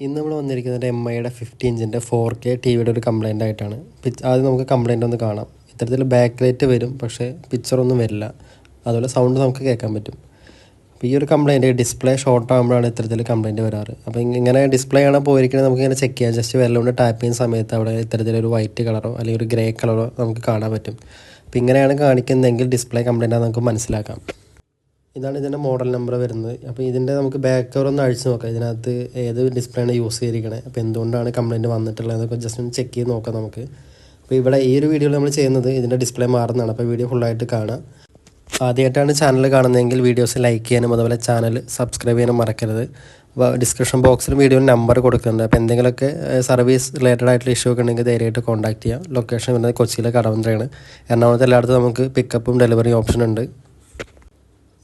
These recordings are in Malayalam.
ഇന്ന് നമ്മൾ വന്നിരിക്കുന്നത് എം ഐയുടെ ഫിഫ്റ്റി ഇഞ്ചിന്റെ ഫോർ കെ ടി വിയുടെ ഒരു കംപ്ലൈന്റ് ആയിട്ടാണ്. പിച്ച് ആദ്യം നമുക്ക് കംപ്ലൈന്റ് ഒന്ന് കാണാം. ഇത്തരത്തിൽ ബാക്ക് ലൈറ്റ് വരും പക്ഷേ പിക്ചറൊന്നും വരില്ല. അതുപോലെ സൗണ്ട് നമുക്ക് കേൾക്കാൻ പറ്റും. അപ്പോൾ ഈ ഒരു കംപ്ലൈന്റ് ഡിസ്പ്ലേ ഷോർട്ട് ആകുമ്പോഴാണ് ഇത്തരത്തിൽ കംപ്ലൈന്റ് വരാറ്. അപ്പോൾ ഇങ്ങനെ ഡിസ്പ്ലേ ആണ് പോയിരിക്കുന്നത്. നമുക്ക് ഇങ്ങനെ ചെക്ക് ചെയ്യാം. ജസ്റ്റ് വിരലുകൊണ്ട് ടാപ്പ് ചെയ്യുന്ന സമയത്ത് അവിടെ ഇത്തരത്തിലൊരു വൈറ്റ് കളറോ അല്ലെങ്കിൽ ഒരു ഗ്രേ കളറോ നമുക്ക് കാണാൻ പറ്റും. അപ്പോൾ ഇങ്ങനെയാണ് കാണിക്കുന്നതെങ്കിൽ ഡിസ്പ്ലേ കംപ്ലൈന്റ് നമുക്ക് മനസ്സിലാക്കാം. ഇതാണ് ഇതിന്റെ മോഡൽ നമ്പർ വരുന്നത്. അപ്പോൾ ഇതിന്റെ നമുക്ക് ബാക്ക് കവർ ഒന്ന് അഴിച്ച് നോക്കാം. ഇതിനകത്ത് ഏത് ഡിസ്പ്ലേ ആണ് യൂസ് ചെയ്തിരിക്കണേ. അപ്പോൾ എന്തുകൊണ്ടാണ് കംപ്ലൈന്റ് വന്നിട്ടുള്ളത് എന്നൊക്കെ ജസ്റ്റ് ഒന്ന് ചെക്ക് ചെയ്ത് നോക്കാം നമുക്ക്. അപ്പോൾ ഇവിടെ ഈ ഒരു വീഡിയോയിൽ നമ്മൾ ചെയ്യുന്നത് ഇതിന്റെ ഡിസ്പ്ലേ മാറുന്നതാണ്. അപ്പോൾ വീഡിയോ ഫുള്ളായിട്ട് കാണാം. ആദ്യമായിട്ടാണ് ചാനൽ കാണുന്നതെങ്കിൽ വീഡിയോസ് ലൈക്ക് ചെയ്യാനും അതുപോലെ ചാനൽ സബ്സ്ക്രൈബ് ചെയ്യാനും മറക്കരുത്. അപ്പോൾ ഡിസ്ക്രിപ്ഷൻ ബോക്സിൽ വീഡിയോ നമ്പർ കൊടുക്കുന്നുണ്ട്. അപ്പോൾ എന്തെങ്കിലുമൊക്കെ സർവീസ് റിലേറ്റഡ് ആയിട്ടുള്ള ഇഷ്യൂ ഒക്കെ ഉണ്ടെങ്കിൽ ധൈര്യമായിട്ട് കോൺടാക്ട് ചെയ്യാം. ലൊക്കേഷൻ വരുന്നത് കൊച്ചിയിലെ കടവന്ത്രയാണ്. എറണാകുളത്ത് എല്ലായിടത്തും നമുക്ക് പിക്കപ്പും ഡെലിവറി ഓപ്ഷൻ ഉണ്ട്.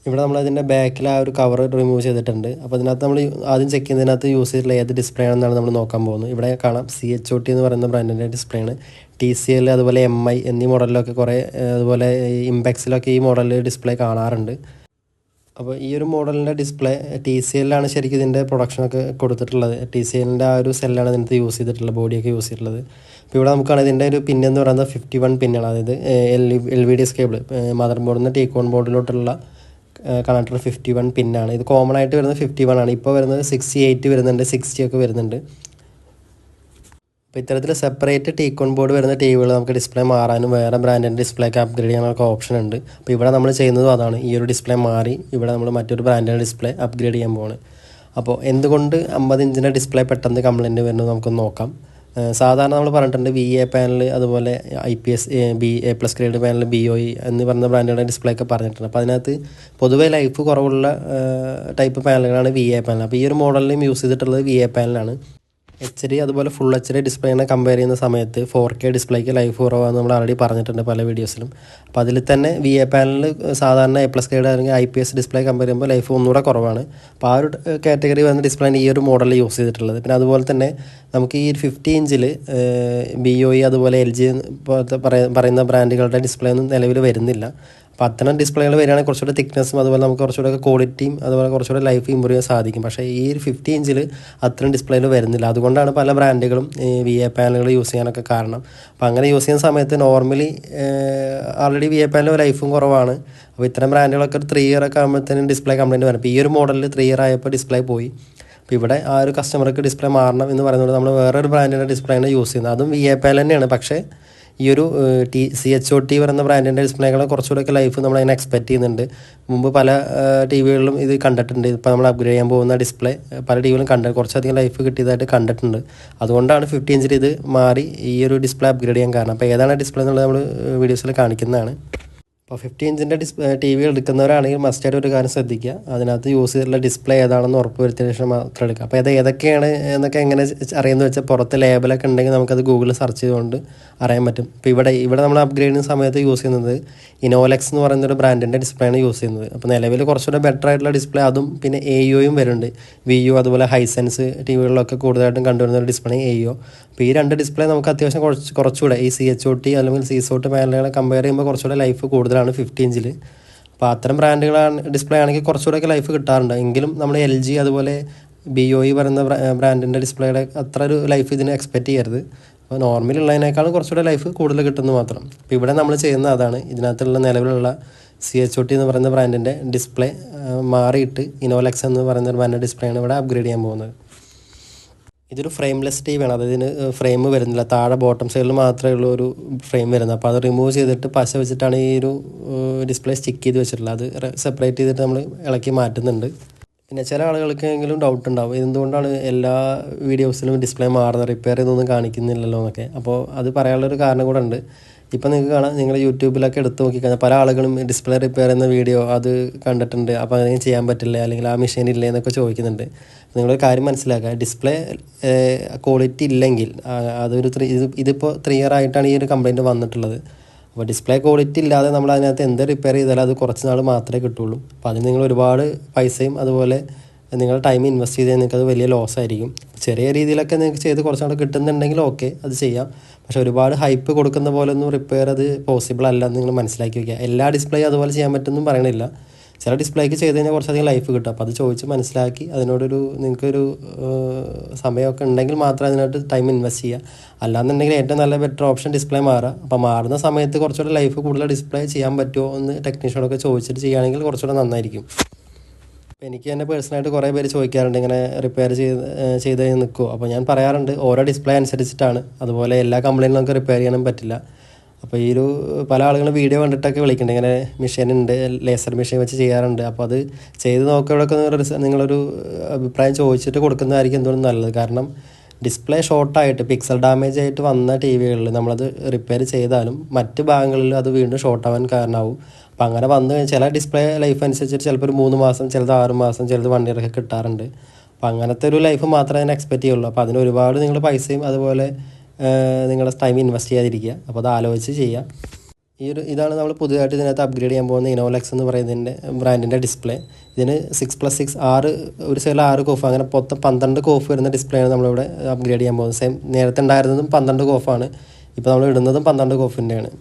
ഇവിടെ നമ്മൾ അതിന്റെ ബാക്കിൽ ആ ഒരു കവർ റിമൂവ് ചെയ്തിട്ടുണ്ട്. അപ്പോൾ അതിനകത്ത് നമ്മൾ ആദ്യം ചെക്ക് ചെയ്യുന്നതിനകത്ത് യൂസ് ചെയ്തിട്ടുള്ള ഏത് ഡിസ്പ്ലേ ആണെന്നാണ് നമ്മൾ നോക്കാൻ പോകുന്നത്. ഇവിടെ കാണാം സി എച്ച് ഒ ടി എന്ന് പറയുന്ന ബ്രാൻഡിന്റെ ഡിസ്പ്ലേ ആണ്. ടി സി എൽ അതുപോലെ എം ഐ എന്നീ മോഡലിലൊക്കെ കുറേ അതുപോലെ ഇംപെക്സിലൊക്കെ ഈ മോഡലിൽ ഡിസ്പ്ലേ കാണാറുണ്ട്. അപ്പോൾ ഈ ഒരു മോഡലിന്റെ ഡിസ്പ്ലേ ടി സി എല്ലാണ് ശരിക്കും ഇതിന്റെ പ്രൊഡക്ഷനൊക്കെ കൊടുത്തിട്ടുള്ളത്. ടി സി എല്ലിന്റെ ആ ഒരു സെല്ലാണ് ഇതിനകത്ത് യൂസ് ചെയ്തിട്ടുള്ളത് ബോഡിയൊക്കെ യൂസ് ചെയ്തിട്ടുള്ളത്. അപ്പോൾ ഇവിടെ നമുക്കാണ് ഇതിന്റെ ഒരു പിൻ എന്ന് പറയുന്നത് ഫിഫ്റ്റി വൺ പിന്നാണ് അതായത് L L V D S cable mother ബോർഡിൽ നിന്ന് ടീക്കോൺ ബോർഡിലോട്ടുള്ള കണക്ടർ ഫിഫ്റ്റി വൺ പിന്നാണ് ഇത് കോമൺ ആയിട്ട് വരുന്നത് ഫിഫ്റ്റി വൺ ആണ്. ഇപ്പോൾ വരുന്നത് സിക്സ്റ്റി എയ്റ്റ് വരുന്നുണ്ട് സിക്സ്റ്റി ഒക്കെ വരുന്നുണ്ട്. അപ്പോൾ ഇത്തരത്തിൽ സെപ്പറേറ്റ് ടീക്കോൺ ബോർഡ് വരുന്ന ടി വികൾ നമുക്ക് ഡിസ്പ്ലേ മാറാനും വേറെ ബ്രാൻഡിന്റെ ഡിസ്പ്ലേക്ക് അപ്ഗ്രേഡ് ചെയ്യാനൊക്കെ ഓപ്ഷൻ ഉണ്ട്. അപ്പോൾ ഇവിടെ നമ്മൾ ചെയ്യുന്നതും അതാണ്. ഈ ഒരു ഡിസ്പ്ലേ മാറി ഇവിടെ നമ്മൾ മറ്റൊരു ബ്രാൻഡിന്റെ ഡിസ്പ്ലേ അപ്ഗ്രേഡ് ചെയ്യാൻ പോവാണ്. അപ്പോൾ എന്തുകൊണ്ട് അമ്പത് ഇഞ്ചിന്റെ ഡിസ്പ്ലേ പെട്ടെന്ന് കംപ്ലൈന്റ് വരുന്നത് നമുക്കൊന്ന് നോക്കാം. സാധാരണ നമ്മൾ പറഞ്ഞിട്ടുണ്ട് വി എ പാനൽ അതുപോലെ I P S B A plus grade panel B O എന്ന് പറഞ്ഞ ബ്രാൻഡുകളുടെ ഡിസ്പ്ലേ ഒക്കെ പറഞ്ഞിട്ടുണ്ട്. അപ്പോൾ അതിനകത്ത് പൊതുവെ ലൈഫ് കുറവുള്ള ടൈപ്പ് പാനലുകളാണ് വി എ പാനൽ അപ്പോൾ ഈ ഒരു മോഡലിലും യൂസ് ചെയ്തിട്ടുള്ളത് വി എ പാനലാണ് എച്ച് ഡി അതുപോലെ ഫുൾ എച്ച് ഡി ഡിസ്പ്ലേനെ കമ്പയർ ചെയ്യുന്ന സമയത്ത് ഫോർ കെ ഡിസ്പ്ലേക്ക് ലൈഫ് കുറവാന്ന് നമ്മൾ ആൾറെഡി പറഞ്ഞിട്ടുണ്ട് പല വീഡിയോസിലും അപ്പോൾ അതിൽ തന്നെ വി എ പാനലിൽ സാധാരണ എ പ്ലസ് കേഡ് അല്ലെങ്കിൽ I P S display compare ചെയ്യുമ്പോൾ ലൈഫ് ഒന്നുകൂടെ കുറവാണ്. അപ്പോൾ ആ ഒരു കാറ്റഗറി വന്ന ഡിസ്പ്ലേ ഈ ഒരു മോഡൽ യൂസ് ചെയ്തിട്ടുള്ളത്. പിന്നെ അതുപോലെ തന്നെ നമുക്ക് ഈ ഫിഫ്റ്റി ഇഞ്ചിൽ ബി ഒ ഇ അതുപോലെ എൽ ജി പോലത്തെ പറയുന്ന ബ്രാൻഡുകളുടെ ഡിസ്പ്ലേ ഒന്നും നിലവിൽ വരുന്നില്ല. അപ്പോൾ അത്തരം ഡിസ്പ്ലേകൾ വരികയാണെങ്കിൽ കുറച്ചുകൂടെ തിക്നെസ്സും അതുപോലെ നമുക്ക് കുറച്ചുകൂടെ ക്വാളിറ്റിയും അതുപോലെ കുറച്ചുകൂടെ ലൈഫ് ഇമ്പ്രൂവ് ചെയ്യാൻ സാധിക്കും. പക്ഷേ ഈ ഒരു ഫിഫ്റ്റി ഇഞ്ചിൽ അത്രയും ഡിസ്പ്ലേയിൽ വരുന്നില്ല. അതുകൊണ്ടാണ് പല ബ്രാൻഡുകളും വി എ പാനലുകൾ യൂസ് ചെയ്യാനൊക്കെ കാരണം. അപ്പോൾ അങ്ങനെ യൂസ് ചെയ്യുന്ന സമയത്ത് normally already V A panel ലൈഫും കുറവാണ്. അപ്പോൾ ഇത്തരം ബ്രാൻഡുകളൊക്കെ ഒരു ത്രീ ഇയർ ഒക്കെ ആകുമ്പോഴത്തേനും ഡിസ്പ്ലേ കംപ്ലൈന്റ് വരും. അപ്പോൾ ഈ ഒരു മോഡലിൽ ത്രീ ഇയർ ആയപ്പോൾ ഡിസ്പ്ലേ പോയി. അപ്പോൾ ഇവിടെ ആ ഒരു കസ്റ്റമർക്ക് ഡിസ്പ്ലേ മാറണം എന്ന് പറയുന്നത് നമ്മൾ വേറൊരു ബ്രാൻഡിന്റെ ഡിസ്പ്ലേയാണ് യൂസ് ചെയ്യുന്നത്. അതും വി എ പാനൽ തന്നെയാണ്. പക്ഷേ ഈ ഒരു T C H O T പറയുന്ന ബ്രാൻഡിന്റെ ഡിസ്പ്ലേകളെ കുറച്ചുകൂടെയൊക്കെ ലൈഫ് നമ്മൾ അതിനെ എക്സ്പെക്ട് ചെയ്യുന്നുണ്ട്. മുമ്പ് പല ടി വികളിലും ഇത് കണ്ടിട്ടുണ്ട്. ഇപ്പോൾ നമ്മൾ അപ്ഗ്രേഡ് ചെയ്യാൻ പോകുന്ന ഡിസ്പ്ലേ പല ടി വികളും കണ്ട് കുറച്ചധികം ലൈഫ് കിട്ടിയതായിട്ട് കണ്ടിട്ടുണ്ട്. അതുകൊണ്ടാണ് ഫിഫ്റ്റി ഇഞ്ചിൽ ഇത് മാറി ഈ ഒരു ഡിസ്പ്ലേ അപ്ഗ്രേഡ് ചെയ്യാൻ കാരണം. അപ്പോൾ ഏതാണ് ഡിസ്പ്ലേ എന്നുള്ളത് നമ്മൾ വീഡിയോസിൽ കാണിക്കുന്നതാണ്. അപ്പോൾ ഫിഫ്റ്റി ഇഞ്ചിന്റെ ഡിസ് ടി വി എടുക്കുന്നവരാണെങ്കിൽ മസ്റ്റായിട്ട് ഒരു കാര്യം ശ്രദ്ധിക്കുക. അതിനകത്ത് യൂസ് ചെയ്തിട്ടുള്ള ഡിസ്പ്ലേ ഏതാണെന്ന് ഉറപ്പ് വരുത്തിയതിനു ശേഷം മാത്രം എടുക്കുക. അപ്പോൾ അത് ഏതൊക്കെയാണ് എന്നൊക്കെ എങ്ങനെ അറിയുന്നത് വെച്ചാൽ പുറത്ത് ലേബലൊക്കെ ഉണ്ടെങ്കിൽ നമുക്കത് ഗൂഗിളിൽ സെർച്ച് ചെയ്തുകൊണ്ട് അറിയാൻ പറ്റും. ഇപ്പോൾ ഇവിടെ ഇവിടെ നമ്മൾ അപ്ഗ്രേഡ് ചെയ്യുന്ന സമയത്ത് യൂസ് ചെയ്യുന്നത് ഇനോലെക്സ് എന്ന് പറയുന്ന ഒരു ബ്രാൻഡിന്റെ ഡിസ്പ്ലേ ആണ് യൂസ് ചെയ്യുന്നത്. അപ്പോൾ നിലവിൽ കുറച്ചുകൂടെ ബെറ്റർ ആയിട്ടുള്ള ഡിസ്പ്ലേ അതും പിന്നെ എ യുയും വരുന്നുണ്ട്. വി യു അതുപോലെ ഹൈസെൻസ് ടി വികളിലൊക്കെ കൂടുതലായിട്ടും കണ്ടുവരുന്ന ഒരു ഡിസ്പ്ലേ എ യു അപ്പോൾ ഈ രണ്ട് ഡിസ്പ്ലേ നമുക്ക് അത്യാവശ്യം കുറച്ച് കുറച്ചുകൂടെ ഈ സി എച്ച് ഒ ടി അല്ലെങ്കിൽ സി സോട്ട് പാനലുകളെ കമ്പയർ ചെയ്യുമ്പോൾ കുറച്ചുകൂടെ ലൈഫ് കൂടുതലാണ് ഫിഫ്റ്റി ഇഞ്ചിൽ അപ്പോൾ അത്തരം ബ്രാൻഡുകളാണ് ഡിസ്പ്ലേ ആണെങ്കിൽ കുറച്ചുകൂടെയൊക്കെ ലൈഫ് കിട്ടാറുണ്ട്. എങ്കിലും നമ്മൾ എൽ ജി അതുപോലെ ബി ഒ ഇ പറയുന്ന ബ്രാൻഡിന്റെ ഡിസ്പ്ലേയുടെ അത്ര ഒരു ലൈഫ് ഇതിന് എക്സ്പെക്റ്റ് ചെയ്യരുത്. അപ്പോൾ നോർമൽ ഉള്ളതിനേക്കാളും കുറച്ചുകൂടെ ലൈഫ് കൂടുതൽ കിട്ടുന്നു മാത്രം. അപ്പോൾ ഇവിടെ നമ്മൾ ചെയ്യുന്ന അതാണ്. ഇതിനകത്തുള്ള നിലവിലുള്ള സി എച്ച് ഒ ടി എന്ന് പറയുന്ന ബ്രാൻഡിന്റെ ഡിസ്പ്ലേ മാറിയിട്ട് ഇനോലെക്സ് എന്ന് പറയുന്ന ഒരു ബ്രാൻഡ് ഡിസ്പ്ലേ ആണ് ഇവിടെ അപ്ഗ്രേഡ് ചെയ്യാൻ പോകുന്നത്. ഇതൊരു ഫ്രെയിംലെസ് ടി ആണ്. അതായത് ഇതിന് ഫ്രെയിം വരുന്നില്ല. താഴെ ബോട്ടം സൈഡിൽ മാത്രമേ ഉള്ളൂ ഒരു ഫ്രെയിം വരുന്നത്. അപ്പോൾ അത് റിമൂവ് ചെയ്തിട്ട് പശ വെച്ചിട്ടാണ് ഈ ഒരു ഡിസ്പ്ലേ സ്റ്റിക്ക് ചെയ്ത് വെച്ചിട്ടുള്ളത്. അത് സെപ്പറേറ്റ് ചെയ്തിട്ട് നമ്മൾ ഇളക്കി മാറ്റുന്നുണ്ട്. പിന്നെ ചില ആളുകൾക്കെങ്കിലും ഡൗട്ട് ഉണ്ടാവും. എന്തുകൊണ്ടാണ് എല്ലാ വീഡിയോസിലും ഡിസ്പ്ലേ മാറുന്നത്? റിപ്പയർ ചെയ്തൊന്നും കാണിക്കുന്നില്ലല്ലോ എന്നൊക്കെ. അപ്പോൾ അത് പറയാനുള്ളൊരു കാരണം കൂടെ ഉണ്ട്. ഇപ്പം നിങ്ങൾക്ക് കാണാം നിങ്ങൾ യൂട്യൂബിലൊക്കെ എടുത്ത് നോക്കിക്കഴിഞ്ഞാൽ പല ആളുകളും ഡിസ്പ്ലേ റിപ്പയർ ചെയ്യുന്ന വീഡിയോ അത് കണ്ടിട്ടുണ്ട്. അപ്പോൾ അതിന് ചെയ്യാൻ പറ്റില്ല? അല്ലെങ്കിൽ ആ മെഷീൻ ഇല്ലേ എന്നൊക്കെ ചോദിക്കുന്നുണ്ട്. നിങ്ങളൊരു കാര്യം മനസ്സിലാക്കുക. ഡിസ്പ്ലേ ക്വാളിറ്റി ഇല്ലെങ്കിൽ അതൊരു ത്രീ ഇത് ഇതിപ്പോൾ ത്രീ ഇയർ ആയിട്ടാണ് ഈ ഒരു കംപ്ലയിന്റ് വന്നിട്ടുള്ളത്. അപ്പോൾ ഡിസ്പ്ലേ ക്വാളിറ്റി ഇല്ലാതെ നമ്മൾ അതിനകത്ത് എന്ത് റിപ്പയർ ചെയ്താലും അത് കുറച്ച് നാൾ മാത്രമേ കിട്ടുള്ളൂ. അപ്പോൾ അതിന് നിങ്ങൾ ഒരുപാട് പൈസയും അതുപോലെ നിങ്ങളുടെ ടൈം ഇൻവെസ്റ്റ് ചെയ്താൽ നിങ്ങൾക്ക് അത് വലിയ ലോസ് ആയിരിക്കും. ചെറിയ രീതിയിലൊക്കെ നിങ്ങൾക്ക് ചെയ്ത് കുറച്ചുകൂടെ കിട്ടുന്നുണ്ടെങ്കിൽ ഓക്കെ അത് ചെയ്യാം. പക്ഷേ ഒരുപാട് ഹൈപ്പ് കൊടുക്കുന്ന പോലെ ഒന്നും റിപ്പയർ അത് പോസിബിൾ അല്ല എന്ന് നിങ്ങൾ മനസ്സിലാക്കി വയ്ക്കുക എല്ലാ ഡിസ്പ്ലേ അതുപോലെ ചെയ്യാൻ പറ്റുമെന്നും പറയണില്ല. ചില ഡിസ്പ്ലേക്ക് ചെയ്ത് കഴിഞ്ഞാൽ കുറച്ചധികം ലൈഫ് കിട്ടും. അപ്പോൾ അത് ചോദിച്ച് മനസ്സിലാക്കി അതിനോടൊരു നിങ്ങൾക്കൊരു സമയമൊക്കെ ഉണ്ടെങ്കിൽ മാത്രം അതിനായിട്ട് ടൈം ഇൻവെസ്റ്റ് ചെയ്യുക. അല്ലാന്നുണ്ടെങ്കിൽ ഏറ്റവും നല്ല ബെറ്റർ ഓപ്ഷൻ ഡിസ്പ്ലേ മാറുക. അപ്പോൾ മാറുന്ന സമയത്ത് കുറച്ചുകൂടെ ലൈഫ് കൂടുതൽ ഡിസ്പ്ലേ ചെയ്യാൻ പറ്റുമോ എന്ന് ടെക്നീഷ്യനോടൊക്കെ ചോദിച്ചിട്ട് ചെയ്യുകയാണെങ്കിൽ കുറച്ചുകൂടെ നന്നായിരിക്കും. എനിക്ക് തന്നെ പേഴ്സണലായിട്ട് കുറേ പേര് ചോദിക്കാറുണ്ട് ഇങ്ങനെ റിപ്പയർ ചെയ്ത് ചെയ്ത് നിൽക്കുമോ അപ്പോൾ ഞാൻ പറയാറുണ്ട് ഓരോ ഡിസ്പ്ലേ അനുസരിച്ചിട്ടാണ്. അതുപോലെ എല്ലാ കംപ്ലൈന്റും നമുക്ക് റിപ്പയർ ചെയ്യാനും പറ്റില്ല. അപ്പോൾ ഈ ഒരു പല ആളുകളും വീഡിയോ കണ്ടിട്ടൊക്കെ വിളിക്കുന്നുണ്ട്. ഇങ്ങനെ മെഷീൻ ഉണ്ട് ലേസർ മെഷീൻ വെച്ച് ചെയ്യാറുണ്ട്. അപ്പോൾ അത് ചെയ്ത് നോക്കിയവിടെയൊക്കെ നിങ്ങളൊരു അഭിപ്രായം ചോദിച്ചിട്ട് കൊടുക്കുന്നതായിരിക്കും എന്തുകൊണ്ടും നല്ലത്. കാരണം ഡിസ്പ്ലേ ഷോർട്ടായിട്ട് പിക്സൽ ഡാമേജ് ആയിട്ട് വന്ന ടി വികളിൽ നമ്മളത് റിപ്പയർ ചെയ്താലും മറ്റ് ഭാഗങ്ങളിൽ അത് വീണ്ടും ഷോർട്ടാവാൻ കാരണമാവും അപ്പം അങ്ങനെ വന്നു കഴിഞ്ഞാൽ ചില ഡിസ്പ്ലേ ലൈഫ് അനുസരിച്ചിട്ട് ചിലപ്പോൾ ഒരു മൂന്ന് മാസം ചിലത് ആറ് മാസം ചിലത് വൺ ഇയർ ഒക്കെ കിട്ടാറുണ്ട്. അപ്പം അങ്ങനത്തെ ഒരു ലൈഫ് മാത്രമേ ഞാൻ എക്സ്പെക്റ്റ് ചെയ്യുള്ളൂ. അപ്പോൾ അതിന് ഒരുപാട് നിങ്ങൾ പൈസയും അതുപോലെ നിങ്ങളുടെ ടൈം ഇൻവെസ്റ്റ് ചെയ്യാതിരിക്കുക. അപ്പോൾ അത് ആലോചിച്ച് ചെയ്യുക ഈ ഒരു ഇതാണ് നമ്മൾ പുതിയതായിട്ട് ഇതിനകത്ത് അപ്ഗ്രേഡ് ചെയ്യാൻ പോകുന്ന ഇനോലെക്സ് എന്ന് പറയുന്നതിന്റെ ബ്രാൻഡിന്റെ ഡിസ്പ്ലേ ഇതിന് സിക്സ് പ്ലസ് സിക്സ് ആറ് ഒരു സൈഡിൽ ആറ് കോഫ് അങ്ങനെ മൊത്തം പന്ത്രണ്ട് കോഫ് വരുന്ന ഡിസ്പ്ലേ ആണ് നമ്മളിവിടെ അപ്ഗ്രേഡ് ചെയ്യാൻ പോകുന്നത്. സെയിം നേരത്തെ ഉണ്ടായിരുന്നതും പന്ത്രണ്ട് കോഫാണ് ഇപ്പോൾ നമ്മൾ ഇടുന്നതും പന്ത്രണ്ട് കോഫിന്റെയാണ്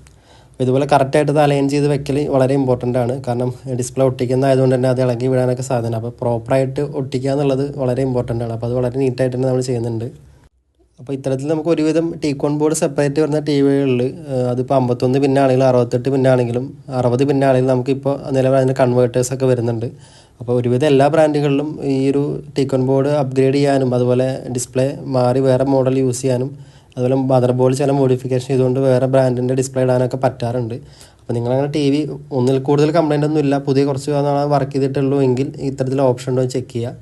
ഇതുപോലെ കറക്റ്റായിട്ട് ഇത് അലൈൻ ചെയ്ത് വെക്കൽ വളരെ ഇമ്പോർട്ടന്റ് ആണ്. കാരണം ഡിസ്പ്ലേ ഒട്ടിക്കുന്ന ആയതുകൊണ്ട് തന്നെ അത് ഇളകി വിടാനൊക്കെ സാധനം അപ്പോൾ പ്രോപ്പറായിട്ട് ഒട്ടിക്കുക എന്നുള്ളത് വളരെ ഇമ്പോർട്ടന്റ് ആണ്. അപ്പോൾ അത് വളരെ നീറ്റായിട്ട് തന്നെ നമ്മൾ ചെയ്യുന്നുണ്ട്. അപ്പോൾ ഇത്തരത്തിൽ നമുക്ക് ഒരുവിധം ടീക്കോൺ ബോർഡ് സെപ്പറേറ്റ് വരുന്ന ടി വികളിൽ അതിപ്പോൾ അമ്പത്തൊന്ന് പിന്നാണെങ്കിലും അറുപത്തെട്ട് പിന്നാണെങ്കിലും അറുപത് പിന്നാണെങ്കിലും നമുക്കിപ്പോൾ നിലവിൽ അതിന് കൺവേർട്ടേഴ്സൊക്കെ വരുന്നുണ്ട്. അപ്പോൾ ഒരുവിധം എല്ലാ ബ്രാൻഡുകളിലും ഈ ഒരു ടീക്കോൺ ബോർഡ് അപ്ഗ്രേഡ് ചെയ്യാനും അതുപോലെ ഡിസ്പ്ലേ മാറി വേറെ മോഡൽ യൂസ് ചെയ്യാനും അതുപോലെ മദർ ബോർഡ് ചില മോഡിഫിക്കേഷൻ ചെയ്തുകൊണ്ട് വേറെ ബ്രാൻഡിന്റെ ഡിസ്പ്ലേ ഇടാനൊക്കെ പറ്റാറുണ്ട്. അപ്പോൾ നിങ്ങളങ്ങനെ ടി വി ഒന്നിൽ കൂടുതൽ കംപ്ലൈന്റ് ഒന്നും ഇല്ല. പുതിയ കുറച്ച് നാളെ വർക്ക് ചെയ്തിട്ടുള്ളൂ എങ്കിൽ ഇത്തരത്തിൽ ഓപ്ഷൻ ഉണ്ടോ ചെക്ക് ചെയ്യുക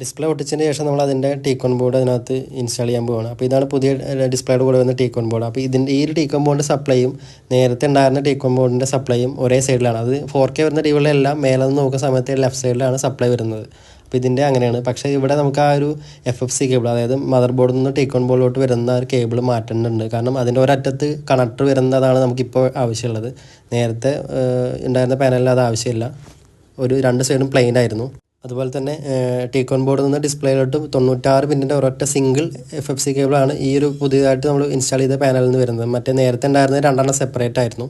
ഡിസ്പ്ലേ ഒട്ടിച്ചതിന് ശേഷം നമ്മൾ അതിന്റെ ടീക്കോൺ ബോർഡ് അതിനകത്ത് ഇൻസ്റ്റാൾ ചെയ്യാൻ പോവുകയാണ് അപ്പോൾ ഇതാണ് പുതിയ ഡിസ്പ്ലേയുടെ കൂടെ വരുന്ന ടീക്കോൺ ബോർഡ് അപ്പോൾ ഇതിന്റെ ഈ ഒരു ടീക്കോൺ ബോർഡിന്റെ സപ്ലൈയും നേരത്തെ ഉണ്ടായിരുന്ന ടീക്കോൺ ബോർഡിന്റെ സപ്ലൈയും ഒരേ സൈഡിലാണ് അത് ഫോർ കെ വരുന്ന ടിവികളിലെല്ലാം മേലെ നിന്ന് നോക്കുന്ന സമയത്ത് ലെഫ്റ്റ് സൈഡിലാണ് സപ്ലൈ വരുന്നത്. അപ്പോൾ ഇതിന്റെ അങ്ങനെയാണ്. പക്ഷേ ഇവിടെ നമുക്ക് ആ ഒരു എഫ് എഫ് സി കേബിൾ അതായത് മദർ ബോർഡിൽ നിന്ന് ടേക്കോൺ ബോർഡിലോട്ട് വരുന്ന ഒരു കേബിൾ മാറ്റേണ്ടതുണ്ട്. കാരണം അതിന്റെ ഒരറ്റത്ത് കണക്ടർ വരുന്നതാണ് നമുക്കിപ്പോൾ ആവശ്യമുള്ളത്. നേരത്തെ ഉണ്ടായിരുന്ന പാനലിൽ അത് ആവശ്യമില്ല. ഒരു രണ്ട് സൈഡും പ്ലെയിൻ ആയിരുന്നു. അതുപോലെ തന്നെ ടീക്കോൺ ബോർഡിൽ നിന്ന് ഡിസ്പ്ലേയിലോട്ട് തൊണ്ണൂറ്റാറ് പിന്നിന്റെ ഒരൊറ്റ സിംഗിൾ എഫ് എഫ് സി കേബിളാണ് ഈ ഒരു പുതിയതായിട്ട് നമ്മൾ ഇൻസ്റ്റാൾ ചെയ്ത പാനലിൽ നിന്ന് വരുന്നത്. മറ്റേ നേരത്തെ ഉണ്ടായിരുന്നത് രണ്ടെണ്ണം സെപ്പറേറ്റ് ആയിരുന്നു.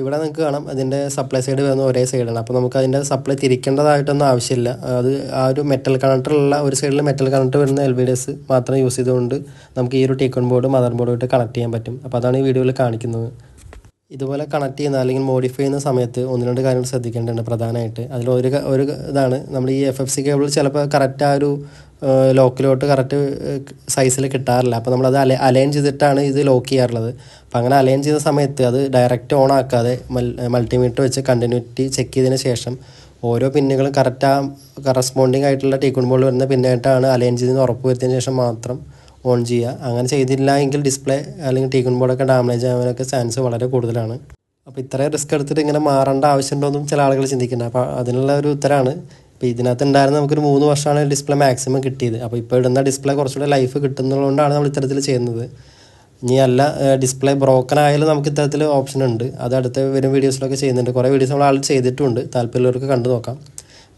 ഇവിടെ നിങ്ങൾക്ക് കാണാം. അതിന്റെ സപ്ലൈ സൈഡ് വരുന്ന ഒരേ സൈഡാണ് അപ്പോൾ നമുക്ക് അതിന്റെ സപ്ലൈ തിരിക്കേണ്ടതായിട്ടൊന്നും ആവശ്യമില്ല. അത് ആ ഒരു മെറ്റൽ കണക്ടറുള്ള ഒരു സൈഡിൽ മെറ്റൽ കണക്ടർ വരുന്ന എൽ വി ഡി എസ് മാത്രം യൂസ് ചെയ്തുകൊണ്ട് നമുക്ക് ഈ ഒരു ടീക്കൺ ബോർഡ് മദർ ബോർഡുമായിട്ട് കണക്ട് ചെയ്യാൻ പറ്റും. അപ്പോൾ അതാണ് ഈ വീഡിയോയിൽ കാണിക്കുന്നത്. ഇതുപോലെ കണക്ട് ചെയ്യുന്ന അല്ലെങ്കിൽ മോഡിഫൈ ചെയ്യുന്ന സമയത്ത് ഒന്ന് രണ്ട് കാര്യങ്ങൾ ശ്രദ്ധിക്കേണ്ടതുണ്ട് പ്രധാനമായിട്ട്. അതിൽ ഒരു ഒരു ഇതാണ്. നമ്മൾ ഈ എഫ് എഫ് സി കേബിൾ ചിലപ്പോൾ കറക്റ്റ് ആ ഒരു ലോക്കിലോട്ട് കറക്റ്റ് സൈസിൽ കിട്ടാറില്ല. അപ്പോൾ നമ്മളത് അല അലൈൻ ചെയ്തിട്ടാണ് ഇത് ലോക്ക് ചെയ്യാറുള്ളത്. അപ്പോൾ അങ്ങനെ അലൈൻ ചെയ്യുന്ന സമയത്ത് അത് ഡയറക്റ്റ് ഓൺ ആക്കാതെ മൾട്ടിമീറ്റർ വെച്ച് കണ്ടിന്യൂറ്റി ചെക്ക് ചെയ്തതിന് ശേഷം ഓരോ പിന്നുകളും കറക്റ്റ് ആ കറസ്പോണ്ടിങ് ആയിട്ടുള്ള ടീക്കുൺ ബോൾ വരുന്ന പിന്നായിട്ടാണ് അലൈൻ ചെയ്തെന്ന് ഉറപ്പ് വരുത്തിയതിന് ശേഷം മാത്രം ഓൺ ചെയ്യുക. അങ്ങനെ ചെയ്തില്ല എങ്കിൽ ഡിസ്പ്ലേ അല്ലെങ്കിൽ ടീക്കൺ ബോർഡൊക്കെ ഡാമേജ് ആവാനൊക്കെ ചാൻസ് വളരെ കൂടുതലാണ്. അപ്പോൾ ഇത്രയും റിസ്ക് എടുത്തിട്ട് ഇങ്ങനെ മാറേണ്ട ആവശ്യമുണ്ടോയെന്നും ചില ആളുകൾ ചിന്തിക്കുന്നുണ്ട്. അപ്പോൾ അതിനുള്ള ഒരു ഉത്തരമാണ് ഇപ്പോൾ ഇതിനകത്ത് ഉണ്ടായിരുന്ന നമുക്കൊരു മൂന്ന് വർഷമാണ് ഡിസ്പ്ലേ മാക്സിമം കിട്ടിയത്. അപ്പോൾ ഇപ്പോൾ ഇടുന്ന ഡിസ്പ്ലേ കുറച്ചുകൂടെ ലൈഫ് കിട്ടുന്നതുകൊണ്ടാണ് നമ്മൾ ഇത്തരത്തിൽ ചെയ്യുന്നത്. ഇനി അല്ല ഡിസ്പ്ലേ ബ്രോക്കൺ ആയാലും നമുക്ക് ഇത്തരത്തിൽ ഓപ്ഷൻ ഉണ്ട്. അത് അടുത്ത വരും വീഡിയോസിലൊക്കെ ചെയ്യുന്നുണ്ട്. കുറേ വീഡിയോസ് നമ്മൾ ആൾ ചെയ്തിട്ടുണ്ട്. താല്പര്യമുള്ളവർക്ക് കണ്ടു നോക്കാം.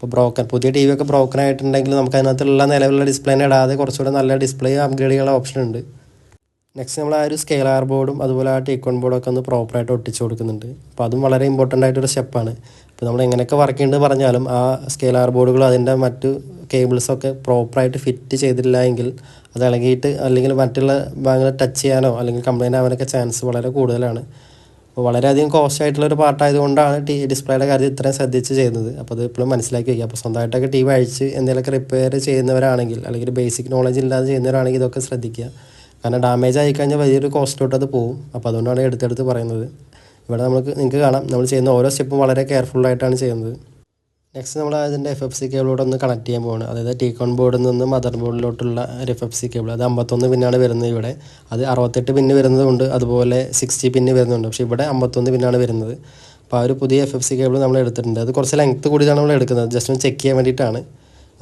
അപ്പോൾ ബ്രോക്കൺ പുതിയ ടി വി ഒക്കെ ബ്രോക്കൺ ആയിട്ടുണ്ടെങ്കിൽ നമുക്ക് അതിനകത്തുള്ള നിലവിലുള്ള ഡിസ്പ്ലേനെ ഇടാതെ കുറച്ചുകൂടെ നല്ല ഡിസ്പ്ലേ അപ്ഗ്രേഡ് ചെയ്യാനുള്ള ഓപ്ഷൻ ഉണ്ട്. നെക്സ്റ്റ് നമ്മൾ ആ ഒരു സ്കെയിലാർ ബോർഡും അതുപോലെ ആ ടീക്കോൺ ബോർഡൊക്കെ ഒന്ന് പ്രോപ്പറായിട്ട് ഒട്ടിച്ചു കൊടുക്കുന്നുണ്ട്. അപ്പോൾ അതും വളരെ ഇമ്പോർട്ടന്റ് ആയിട്ടൊരു സ്റ്റെപ്പാണ് ഇപ്പോൾ നമ്മൾ എങ്ങനെയൊക്കെ വർക്ക് ചെയ്യുന്നത് പറഞ്ഞാലും ആ സ്കെയിലാർ ബോർഡുകളും അതിന്റെ മറ്റ് കേബിൾസൊക്കെ പ്രോപ്പറായിട്ട് ഫിറ്റ് ചെയ്തിട്ടില്ല എങ്കിൽ അത് ഇളകിയിട്ട് അല്ലെങ്കിൽ മറ്റുള്ള ഭാഗങ്ങൾ ടച്ച് ചെയ്യാനോ അല്ലെങ്കിൽ കംപ്ലൈന്റ് ആവാനൊക്കെ ചാൻസ് വളരെ കൂടുതലാണ്. അപ്പോൾ വളരെയധികം കോസ്റ്റ് ആയിട്ടുള്ള ഒരു പാർട്ടായതുകൊണ്ടാണ് ടി ഡിസ്പ്ലേയുടെ കാര്യം ഇത്രയും ശ്രദ്ധിച്ച് ചെയ്യുന്നത്. അപ്പോൾ അത് ഇപ്പോഴും മനസ്സിലാക്കി വയ്ക്കുക. അപ്പോൾ സ്വന്തമായിട്ടൊക്കെ ടി വി അഴിച്ച് എന്തെങ്കിലുമൊക്കെ റിപ്പയർ ചെയ്യുന്നവരാണെങ്കിൽ അല്ലെങ്കിൽ ബേസിക് നോളജ് ഇല്ലാതെ ചെയ്യുന്നവരാണെങ്കിൽ ഇതൊക്കെ ശ്രദ്ധിക്കുക. കാരണം ഡാമേജ് ആയി കഴിഞ്ഞാൽ വലിയൊരു കോസ്റ്റിലോട്ട് അത് പോകും അപ്പോൾ അതുകൊണ്ടാണ് എടുത്തെടുത്ത് പറയുന്നത്. ഇവിടെ നമുക്ക് നിങ്ങൾക്ക് കാണാം. നമ്മൾ ചെയ്യുന്ന ഓരോ സ്റ്റെപ്പും വളരെ കെയർഫുള്ളായിട്ടാണ് ചെയ്യുന്നത്. നെക്സ്റ്റ് നമ്മൾ അതിന്റെ എഫ് എഫ് സി കേബിളോട് ഒന്ന് കണക്ട് ചെയ്യാൻ പോവാണ്. അതായത് ടീക്കോൺ ബോർഡിൽ നിന്ന് മദർ ബോർഡിലോട്ടുള്ള ഒരു എഫ് എഫ് സി കേബിൾ അത് അമ്പത്തൊന്ന് പിന്നാണ് വരുന്നത് ഇവിടെ. അത് അറുപത്തെട്ട് പിന്ന് വരുന്നതുകൊണ്ട് അതുപോലെ സിക്സ്റ്റി പിന്ന് വരുന്നുണ്ട് പക്ഷേ ഇവിടെ അമ്പത്തൊന്ന് പിന്നാണ് വരുന്നത്. അപ്പോൾ ആ ഒരു പുതിയ എഫ് എഫ് സി കേബിൾ നമ്മൾ എടുത്തിട്ടുണ്ട്. അത് കുറച്ച് ലെങ്ത്ത് കൂടിയാണ് നമ്മൾ എടുക്കുന്നത്. ജസ്റ്റ് ഒന്ന് ചെക്ക് ചെയ്യാൻ വേണ്ടിയിട്ടാണ്.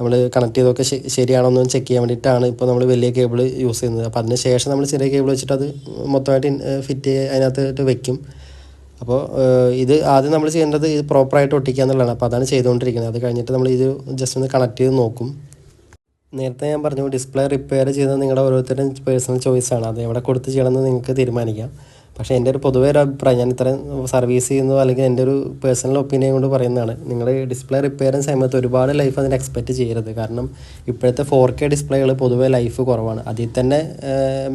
നമ്മൾ കണക്ട് ചെയ്തൊക്കെ ശരിയാണോ എന്ന് ചെക്ക് ചെയ്യാൻ വേണ്ടിയിട്ടാണ് ഇപ്പോൾ നമ്മൾ വലിയ കേബിൾ യൂസ് ചെയ്യുന്നത്. അപ്പോൾ അതിന് ശേഷം നമ്മൾ ചെറിയ കേബിൾ വെച്ചിട്ട് അത് മൊത്തമായിട്ട് ഫിറ്റ് അതിനകത്ത് വെക്കും. അപ്പോൾ ഇത് ആദ്യം നമ്മൾ ചെയ്യേണ്ടത് ഇത് പ്രോപ്പറായിട്ട് ഒട്ടിക്കുക എന്നുള്ളതാണ് അപ്പോൾ അതാണ് ചെയ്തുകൊണ്ടിരിക്കുന്നത്. അത് കഴിഞ്ഞിട്ട് നമ്മൾ ഇത് ജസ്റ്റ് ഒന്ന് കണക്ട് ചെയ്ത് നോക്കും. നേരത്തെ ഞാൻ പറഞ്ഞു ഡിസ്പ്ലേ റിപ്പയർ ചെയ്യുന്നത് നിങ്ങളുടെ ഓരോരുത്തരുടെയും പേഴ്സണൽ ചോയ്സാണ് അത് എവിടെ കൊടുത്ത് ചെയ്യണമെന്ന് നിങ്ങൾക്ക് തീരുമാനിക്കാം. പക്ഷേ എന്റെ ഒരു പൊതുവേ ഒരു അഭിപ്രായം ഞാൻ ഇത്രയും സർവീസ് ചെയ്യുന്നു അല്ലെങ്കിൽ എന്റെ ഒരു പേഴ്സണൽ ഒപ്പീനിയൻ കൊണ്ട് പറയുന്നതാണ്. നിങ്ങൾ ഡിസ്പ്ലേ റിപ്പയർ സമയത്ത് ഒരുപാട് ലൈഫ് അതിന് എക്സ്പെക്റ്റ് ചെയ്യരുത്. കാരണം ഇപ്പോഴത്തെ ഫോർ കെ ഡിസ്പ്ലേകൾ പൊതുവേ ലൈഫ് കുറവാണ്. അതിൽ തന്നെ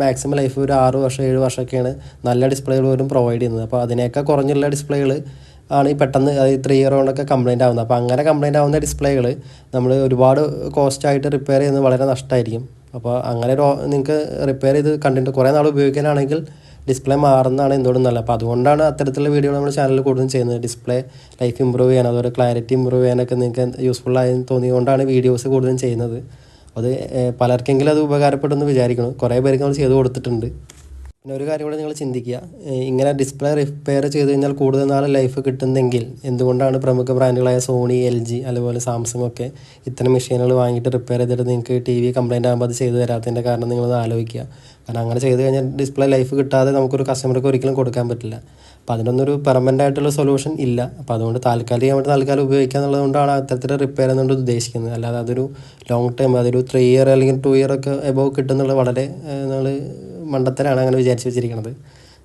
മാക്സിമം ലൈഫ് ഒരു ആറ് വർഷം ഏഴ് വർഷമൊക്കെയാണ് നല്ല ഡിസ്പ്ലേകൾ പോലും പ്രൊവൈഡ് ചെയ്യുന്നത്. അപ്പോൾ അതിനേക്കാൾ കുറഞ്ഞുള്ള ഡിസ്പ്ലേകൾ ആണ് ഈ പെട്ടെന്ന് അത് ത്രീ ഇയർ കൊണ്ടൊക്കെ കംപ്ലൈന്റ് ആവുന്നത്. അപ്പോൾ അങ്ങനെ കംപ്ലൈന്റ് ആവുന്ന ഡിസ്പ്ലേകൾ നമ്മൾ ഒരുപാട് കോസ്റ്റ് ആയിട്ട് റിപ്പയർ ചെയ്യുന്നത് വളരെ നഷ്ടമായിരിക്കും അപ്പോൾ അങ്ങനെ ഒരു നിങ്ങൾക്ക് റിപ്പയർ ചെയ്ത് കണ്ടിട്ട് കുറേ നാൾ ഉപയോഗിക്കാനാണെങ്കിൽ ഡിസ്പ്ലേ മാറുന്നതാണ് എന്തുകൊണ്ടും നല്ലത്. അപ്പോൾ അതുകൊണ്ടാണ് അത്തരത്തിലുള്ള വീഡിയോ നമ്മൾ ചാനലിൽ കൂടുതലും ചെയ്യുന്നത്. ഡിസ്പ്ലേ ലൈഫ് ഇമ്പ്രൂവ് ചെയ്യാൻ അതുപോലെ ക്ലാരിറ്റി ഇമ്പ്രൂവ് ചെയ്യാനൊക്കെ നിങ്ങൾക്ക് യൂസ്ഫുൾ ആയെന്ന് തോന്നിയതുകൊണ്ടാണ് വീഡിയോസ് കൂടുതലും ചെയ്യുന്നത്. അത് പലർക്കെങ്കിലും അത് ഉപകാരപ്പെടുമെന്ന് വിചാരിക്കണം കുറേ പേർക്ക് നമ്മൾ ചെയ്ത് കൊടുത്തിട്ടുണ്ട്. പിന്നെ ഒരു കാര്യം കൂടെ നിങ്ങൾ ചിന്തിക്കുക. ഇങ്ങനെ ഡിസ്പ്ലേ റിപ്പയർ ചെയ്ത് കഴിഞ്ഞാൽ കൂടുതൽ നാൾ ലൈഫ് കിട്ടുന്നെങ്കിൽ എന്തുകൊണ്ടാണ് പ്രമുഖ ബ്രാൻഡുകളായ സോണി എൽ ജി അതുപോലെ സാംസങ് ഒക്കെ ഇത്തരം മെഷീനുകൾ വാങ്ങിയിട്ട് റിപ്പയർ ചെയ്തിട്ട് നിങ്ങൾക്ക് ടി വി കംപ്ലൈന്റ് ആകുമ്പോൾ അത് ചെയ്ത് തരാത്തതിന്റെ കാരണം നിങ്ങളത് ആലോചിക്കുക. കാരണം അങ്ങനെ ചെയ്ത് കഴിഞ്ഞാൽ ഡിസ്പ്ലേ ലൈഫ് കിട്ടാതെ നമുക്കൊരു കസ്റ്റമർക്ക് ഒരിക്കലും കൊടുക്കാൻ പറ്റില്ല. അപ്പോൾ അതിനൊന്നൊരു പെർമനന്റ് ആയിട്ടുള്ള സൊല്യൂഷൻ ഇല്ല. അപ്പോൾ അതുകൊണ്ട് താൽക്കാലികമായിട്ട് തൽക്കാലം ഉപയോഗിക്കുക എന്നുള്ളതുകൊണ്ടാണ് അത്തരത്തിൽ റിപ്പയർ എന്നുകൊണ്ട് ഉദ്ദേശിക്കുന്നത്. അല്ലാതെ അതൊരു ലോങ് ടൈം അതൊരു ത്രീ ഇയർ അല്ലെങ്കിൽ ടു ഇയർ ഒക്കെ എബോവ് കിട്ടുന്നുള്ള വളരെ നമ്മൾ മണ്ടത്തരാണ് അങ്ങനെ വിചാരിച്ച് വെച്ചിരിക്കുന്നത്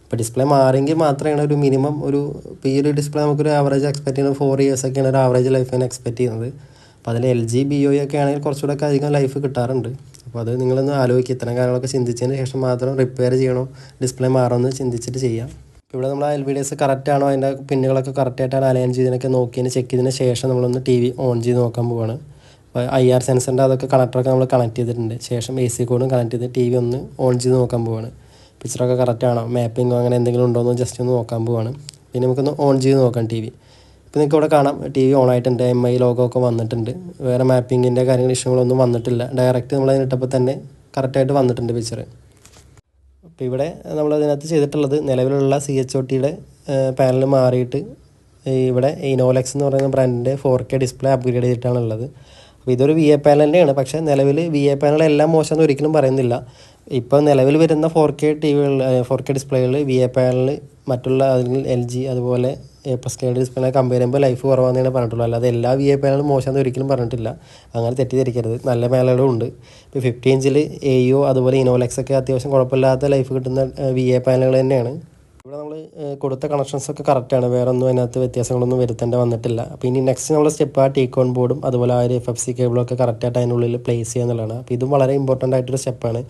ഇപ്പോൾ ഡിസ്പ്ലേ മാറിയെങ്കിൽ മാത്രമാണ് ഒരു മിനിമം ഒരു ഇപ്പോൾ ഈ ഒരു ഡിസ്പ്ലേ നമുക്കൊരു ആവറേജ് എക്സ്പെക്ട് ചെയ്യുന്നത് ഫോർ ഇയേഴ്സ് ഒക്കെയാണ് ഒരു ആവറേജ് ലൈഫിന് എക്സ്പെക്ട് ചെയ്യുന്നത്. അപ്പോൾ അതിൽ എൽ ജി ബി ഒ ഒക്കെ ആണെങ്കിൽ കുറച്ചുകൂടെ ഒക്കെ അധികം ലൈഫ് കിട്ടാറുണ്ട്. അപ്പോൾ അത് നിങ്ങളൊന്ന് ആലോചിക്കുക ഇത്തരം കാര്യങ്ങളൊക്കെ ചിന്തിച്ചതിന് ശേഷം മാത്രം റിപ്പയർ ചെയ്യണോ ഡിസ്പ്ലേ മാറണമെന്ന് ചിന്തിച്ചിട്ട് ചെയ്യാം. ഇവിടെ നമ്മൾ L V D S correct ആണോ അതിന്റെ പിന്നുകളൊക്കെ കറക്റ്റായിട്ടാണ് അലൈൻ ചെയ്തതിനൊക്കെ നോക്കിയതിന് ചെക്ക് ചെയ്തതിന് ശേഷം നമ്മളൊന്ന് ടി വി ഓൺ ചെയ്ത് നോക്കാൻ പോവാണ്. ഐ ആർ സെൻസറിന്റെ അതൊക്കെ കണക്ടറൊക്കെ നമ്മൾ കണക്ട് ചെയ്തിട്ടുണ്ട്. ശേഷം എ സി കോഡും കണക്ട് ചെയ്ത് ടി വി ഒന്ന് ഓൺ ചെയ്ത് നോക്കാൻ പോവാണ്. പിക്ചറൊക്കെ കറക്റ്റ് ആണോ? മാപ്പിങ്ങോ അങ്ങനെ എന്തെങ്കിലും ഉണ്ടോ എന്ന് ജസ്റ്റ് ഒന്ന് നോക്കാൻ പോവാണ്. പിന്നെ നമുക്കൊന്ന് ഓൺ ചെയ്ത് നോക്കാം ടി വി ഇപ്പോൾ നിങ്ങൾക്ക് ഇവിടെ കാണാം. ടി വി ഓൺ ആയിട്ടുണ്ട്. എം ഐ ലോഗോ ഒക്കെ വന്നിട്ടുണ്ട്. വേറെ മാപ്പിങ്ങിന്റെ കാര്യങ്ങൾ ഇഷ്യങ്ങളൊന്നും വന്നിട്ടില്ല. ഡയറക്റ്റ് നമ്മൾ അതിനിട്ടപ്പോൾ തന്നെ കറക്റ്റായിട്ട് വന്നിട്ടുണ്ട് പിക്ചർ അപ്പോൾ ഇവിടെ നമ്മൾ അതിനകത്ത് ചെയ്തിട്ടുള്ളത് നിലവിലുള്ള സി എച്ച് ഒ ടിയുടെ പാനൽ മാറിയിട്ട് ഇവിടെ ഇനോലെക്സ് എന്ന് പറയുന്ന ബ്രാൻഡിന്റെ ഫോർ കെ ഡിസ്പ്ലേ അപ്ഗ്രേഡ് ചെയ്തിട്ടാണ് ഉള്ളത്. അപ്പോൾ ഇതൊരു വി എ പാനൽ തന്നെയാണ്. പക്ഷേ നിലവിൽ വി എ പാനൽ എല്ലാം മോശമെന്ന് ഒരിക്കലും പറയുന്നില്ല. ഇപ്പോൾ നിലവിൽ വരുന്ന ഫോർ കെ ടി വികൾ ഫോർ കെ ഡിസ്പ്ലേകളിൽ വി എ പാനൽ മറ്റുള്ള അല്ലെങ്കിൽ എൽ ജി അതുപോലെ A plus K display compare ചെയ്യുമ്പോൾ ലൈഫ് കുറവാണെന്നാണ് പറഞ്ഞിട്ടുള്ളൂ അല്ലാതെ എല്ലാ വി എ പാനലും മോശമെന്ന് ഒരിക്കലും പറഞ്ഞിട്ടില്ല. അങ്ങനെ തെറ്റിദ്ധരിക്കരുത്. നല്ല പാനലുകളും ഉണ്ട്. ഇപ്പോൾ ഫിഫ്റ്റി ഇഞ്ചിൽ എ യു അതുപോലെ ഇനോലെക്സ് ഒക്കെ അത്യാവശ്യം കുഴപ്പമില്ലാത്ത ലൈഫ് കിട്ടുന്ന വി എ പാനലുകൾ തന്നെയാണ്. ഇവിടെ നമ്മൾ കൊടുത്ത കണക്ഷൻസ് ഒക്കെ കറക്റ്റാണ് വേറെ ഒന്നും അതിനകത്ത് വ്യത്യാസങ്ങളൊന്നും വരുത്തേണ്ട വന്നിട്ടില്ല. അപ്പോൾ ഇനി നെക്സ്റ്റ് നമ്മൾ സ്റ്റെപ്പ് ആ ടീക്കോൺ ബോർഡും അതുപോലെ ആ ഒരു എഫ് എഫ് സി കേബിളൊക്കെ കറക്റ്റായിട്ട് അതിനുള്ളിൽ പ്ലേസ് ചെയ്യുക എന്നുള്ളതാണ്. അപ്പോൾ ഇതും വളരെ ഇമ്പോർട്ടന്റ് ആയിട്ടൊരു സ്റ്റെപ്പാണ്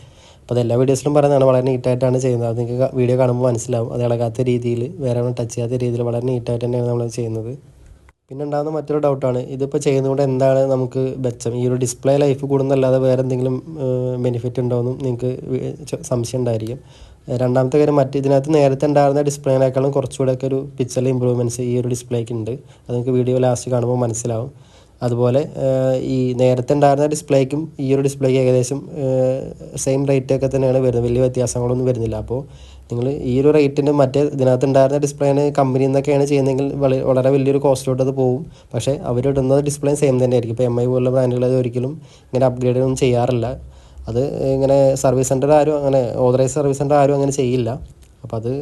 അപ്പോൾ അത് എല്ലാ വീഡിയോസിലും പറയുന്നതാണ്. വളരെ നീറ്റായിട്ടാണ് ചെയ്യുന്നത്. അത് നിങ്ങൾക്ക് വീഡിയോ കാണുമ്പോൾ മനസ്സിലാവും. അത് ഇളകാത്ത രീതിയിൽ വേറെ ഒന്നും ടച്ച് ചെയ്യാത്ത രീതിയിൽ വളരെ നീറ്റായിട്ട് തന്നെയാണ് നമ്മൾ ചെയ്യുന്നത്. പിന്നെ ഉണ്ടാകുന്ന മറ്റൊരു ഡൗട്ടാണ് ഇതിപ്പോൾ ചെയ്യുന്നതുകൊണ്ട് എന്താണ് നമുക്ക് മെച്ചം? ഈ ഒരു ഡിസ്പ്ലേ ലൈഫ് കൂടുന്നല്ലാതെ വേറെ എന്തെങ്കിലും ബെനിഫിറ്റ് ഉണ്ടോ എന്നും നിങ്ങൾക്ക് സംശയം ഉണ്ടായിരിക്കും. രണ്ടാമത്തെ കാര്യം മറ്റ് ഇതിനകത്ത് നേരത്തെ ഉണ്ടായിരുന്ന ഡിസ്പ്ലേനേക്കാളും കുറച്ചുകൂടെ ഒക്കെ ഒരു പിക്ചറിൽ ഇമ്പ്രൂവ്മെന്റ്സ് ഈ ഒരു ഡിസ്പ്ലേക്ക് ഉണ്ട്. അത് നിങ്ങൾക്ക് വീഡിയോ ലാസ്റ്റ് കാണുമ്പോൾ മനസ്സിലാവും. അതുപോലെ ഈ നേരത്തെ ഉണ്ടായിരുന്ന ഡിസ്പ്ലേക്കും ഈ ഒരു ഡിസ്പ്ലേക്ക് ഏകദേശം സെയിം റേറ്റ് ഒക്കെ തന്നെയാണ് വരുന്നത്. വലിയ വ്യത്യാസങ്ങളൊന്നും വരുന്നില്ല. അപ്പോൾ നിങ്ങൾ ഈ ഒരു റേറ്റിന്റെ മറ്റേ ഇതിനകത്ത് ഉണ്ടായിരുന്ന ഡിസ്പ്ലേന് കമ്പനിയിൽ നിന്നൊക്കെയാണ് ചെയ്യുന്നതെങ്കിൽ വളരെ വളരെ വലിയൊരു കോസ്റ്റിലോട്ട് അത് പോകും പക്ഷേ അവരിടുന്ന ഡിസ്പ്ലേ സെയിം തന്നെ ആയിരിക്കും ഇപ്പോൾ എം ഐ പോലുള്ള ബ്രാൻഡുകൾ അത് ഒരിക്കലും ഇങ്ങനെ അപ്ഗ്രേഡ് ഒന്നും ചെയ്യാറില്ല. അത് ഇങ്ങനെ സർവീസ് സെന്റർ ആരും അങ്ങനെ ഓതറൈസ് സർവീസ് സെന്റർ ആരും അങ്ങനെ ചെയ്യില്ല. അപ്പോൾ അത്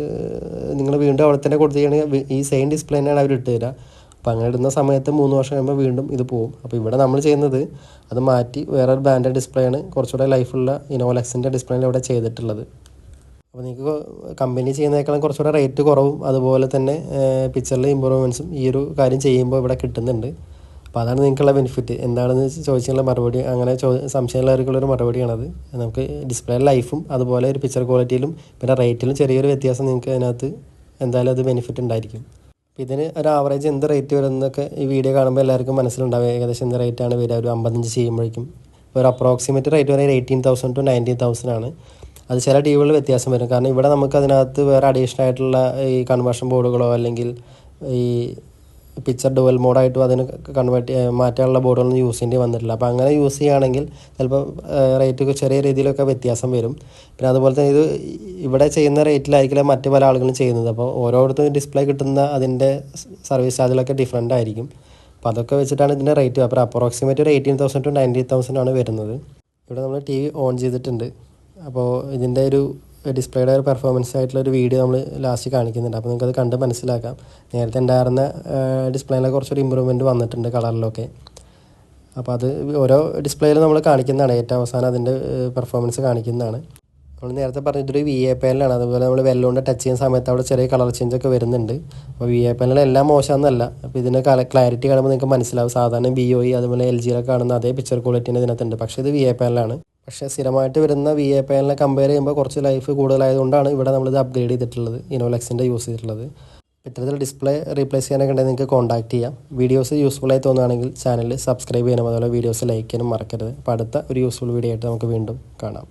നിങ്ങൾ വീണ്ടും അവിടെ തന്നെ കൊടുത്തുകഴിഞ്ഞാൽ ഈ സെയിം ഡിസ്പ്ലേ തന്നെയാണ് അവർ ഇട്ട് തരിക അപ്പോൾ അങ്ങനെ ഇടുന്ന സമയത്ത് മൂന്ന് വർഷം കഴിയുമ്പോൾ വീണ്ടും ഇത് പോകും. അപ്പോൾ ഇവിടെ നമ്മൾ ചെയ്യുന്നത് അത് മാറ്റി വേറൊരു ബ്രാൻഡ് ഡിസ്പ്ലേ ആണ് കുറച്ചുകൂടെ ലൈഫുള്ള ഇനോലെക്സിന്റെ ഡിസ്പ്ലേ ഇവിടെ ചെയ്തിട്ടുള്ളത്. അപ്പോൾ നിങ്ങൾക്ക് കമ്പനി ചെയ്യുന്നതിനേക്കാളും കുറച്ചുകൂടെ റേറ്റ് കുറവും അതുപോലെ തന്നെ പിക്ചറിലെ ഇമ്പ്രൂവ്മെൻസും ഈ ഒരു കാര്യം ചെയ്യുമ്പോൾ ഇവിടെ കിട്ടുന്നുണ്ട്. അപ്പോൾ അതാണ് നിങ്ങൾക്കുള്ള ബെനിഫിറ്റ് എന്താണെന്ന് ചോദിച്ചുള്ള മറുപടി അങ്ങനെ ചോ സംശയമുള്ളവർക്കുള്ളൊരു മറുപടിയാണത്. നമുക്ക് ഡിസ്പ്ലേ ലൈഫും അതുപോലെ ഒരു പിക്ചർ ക്വാളിറ്റിയിലും പിന്നെ റേറ്റിലും ചെറിയൊരു വ്യത്യാസം നിങ്ങൾക്ക് അതിനകത്ത് എന്തായാലും അത് ബെനിഫിറ്റ് ഉണ്ടായിരിക്കും. അപ്പോൾ ഇതിന് ഒരു ആവറേജ് എന്ത് റേറ്റ് വരുന്നതൊക്കെ ഈ വീഡിയോ കാണുമ്പോൾ എല്ലാവർക്കും മനസ്സിലുണ്ടാവും ഏകദേശം എന്ത് റേറ്റാണ് വരിക? ഒരു അമ്പത്തഞ്ച് ചെയ്യുമ്പോഴേക്കും. ഒരു അപ്രോക്സിമേറ്റ് റേറ്റ് വരെ eighteen thousand to nineteen thousand ആണ്. അത് ചില ടീവുകളിൽ വികളിൽ വ്യത്യാസം വരും. കാരണം ഇവിടെ നമുക്ക് അതിനകത്ത് വേറെ അഡീഷണൽ ആയിട്ടുള്ള ഈ കൺവേർഷൻ ബോർഡുകളോ അല്ലെങ്കിൽ ഈ പിക്ചർ ഡുവൽ മോഡായിട്ടും അതിന് കൺവേർട്ട് മാറ്റാനുള്ള ബോർഡുകളൊന്നും യൂസ് ചെയ്യേണ്ടി വന്നിട്ടില്ല. അപ്പോൾ അങ്ങനെ യൂസ് ചെയ്യുകയാണെങ്കിൽ ചിലപ്പോൾ റേറ്റ് ചെറിയ രീതിയിലൊക്കെ വ്യത്യാസം വരും. പിന്നെ അതുപോലെ തന്നെ ഇത് ഇവിടെ ചെയ്യുന്ന റേറ്റിലായിരിക്കില്ല മറ്റു പല ആളുകളും ചെയ്യുന്നത്. അപ്പോൾ ഓരോരുത്തരും ഡിസ്പ്ലേ കിട്ടുന്ന അതിന്റെ സർവീസ് ചാർജിലൊക്കെ ഡിഫറെന്റ് ആയിരിക്കും. അപ്പോൾ അതൊക്കെ വെച്ചിട്ടാണ് ഇതിന്റെ റേറ്റ് അപ്പോൾ അപ്രോക്സിമേറ്റ് ഒരു eighteen thousand to nineteen thousand ആണ് വരുന്നത്. ഇവിടെ നമ്മൾ ടി വി ഓൺ ചെയ്തിട്ടുണ്ട്. അപ്പോൾ ഇതിന്റെ ഒരു ഡിസ്പ്ലേയുടെ ഒരു പെർഫോമൻസ് ആയിട്ടുള്ള ഒരു വീഡിയോ നമ്മൾ ലാസ്റ്റ് കാണിക്കുന്നുണ്ട്. അപ്പോൾ നിങ്ങൾക്കത് കണ്ട് മനസ്സിലാക്കാം. നേരത്തെ ഉണ്ടായിരുന്ന ഡിസ്പ്ലേയിലെ കുറച്ചൊരു ഇമ്പ്രൂവ്മെന്റ് വന്നിട്ടുണ്ട് കളറിലൊക്കെ അപ്പോൾ അത് ഓരോ ഡിസ്പ്ലേയിൽ നമ്മൾ കാണിക്കുന്നതാണ്. ഏറ്റവും അവസാനം അതിന്റെ പെർഫോമൻസ് കാണിക്കുന്നതാണ്. നമ്മൾ നേരത്തെ പറഞ്ഞ ഇതൊരു വി എ പാനലാണ് അതുപോലെ നമ്മൾ വെല്ലോണ്ട് ടച്ച് ചെയ്യുന്ന സമയത്ത് അവിടെ ചെറിയ കളർ ചേഞ്ച് ഒക്കെ വരുന്നുണ്ട്. അപ്പോൾ വി എ പാനൽ എല്ലാം മോശമെന്നല്ല. അപ്പോൾ ഇതിന് ക്ലാരിറ്റി കാണുമ്പോൾ നിങ്ങൾക്ക് മനസ്സിലാവും. സാധാരണ ബി ഒ ഇ അതുപോലെ എൽ ജിയിലൊക്കെ കാണുന്ന അതേ പിക്ചർ ക്വാളിറ്റി തന്നെ ഇതിനകത്തുണ്ട്. പക്ഷേ ഇത് വി എ പാനലാണ് പക്ഷേ സ്ഥിരമായിട്ട് വരുന്ന വി എ പാനലിനെ കമ്പയർ ചെയ്യുമ്പോൾ കുറച്ച് ലൈഫ് കൂടുതലായതുകൊണ്ടാണ് ഇവിടെ നമ്മളിത് അപ്ഗ്രേഡ് ചെയ്തിട്ടുള്ളത് ഇനോലെക്സിന്റെ യൂസ് ചെയ്തിട്ടുള്ളത്. ഇത്തരത്തിൽ ഡിസ്പ്ലേ റീപ്ലേസ് ചെയ്യാനൊക്കെ ഉണ്ടെങ്കിൽ നിങ്ങൾക്ക് കോൺടാക്ട് ചെയ്യാം. വീഡിയോസ് യൂസ്ഫുൾ ആയി തോന്നുകയാണെങ്കിൽ ചാനൽ സബ്സ്ക്രൈബ് ചെയ്യാനും അതുപോലെ വീഡിയോസ് ലൈക്ക് ചെയ്യാനും മറക്കരുത്. അപ്പോൾ അടുത്ത ഒരു യൂസ്ഫുൾ വീഡിയോ ആയിട്ട് നമുക്ക് വീണ്ടും കാണാം.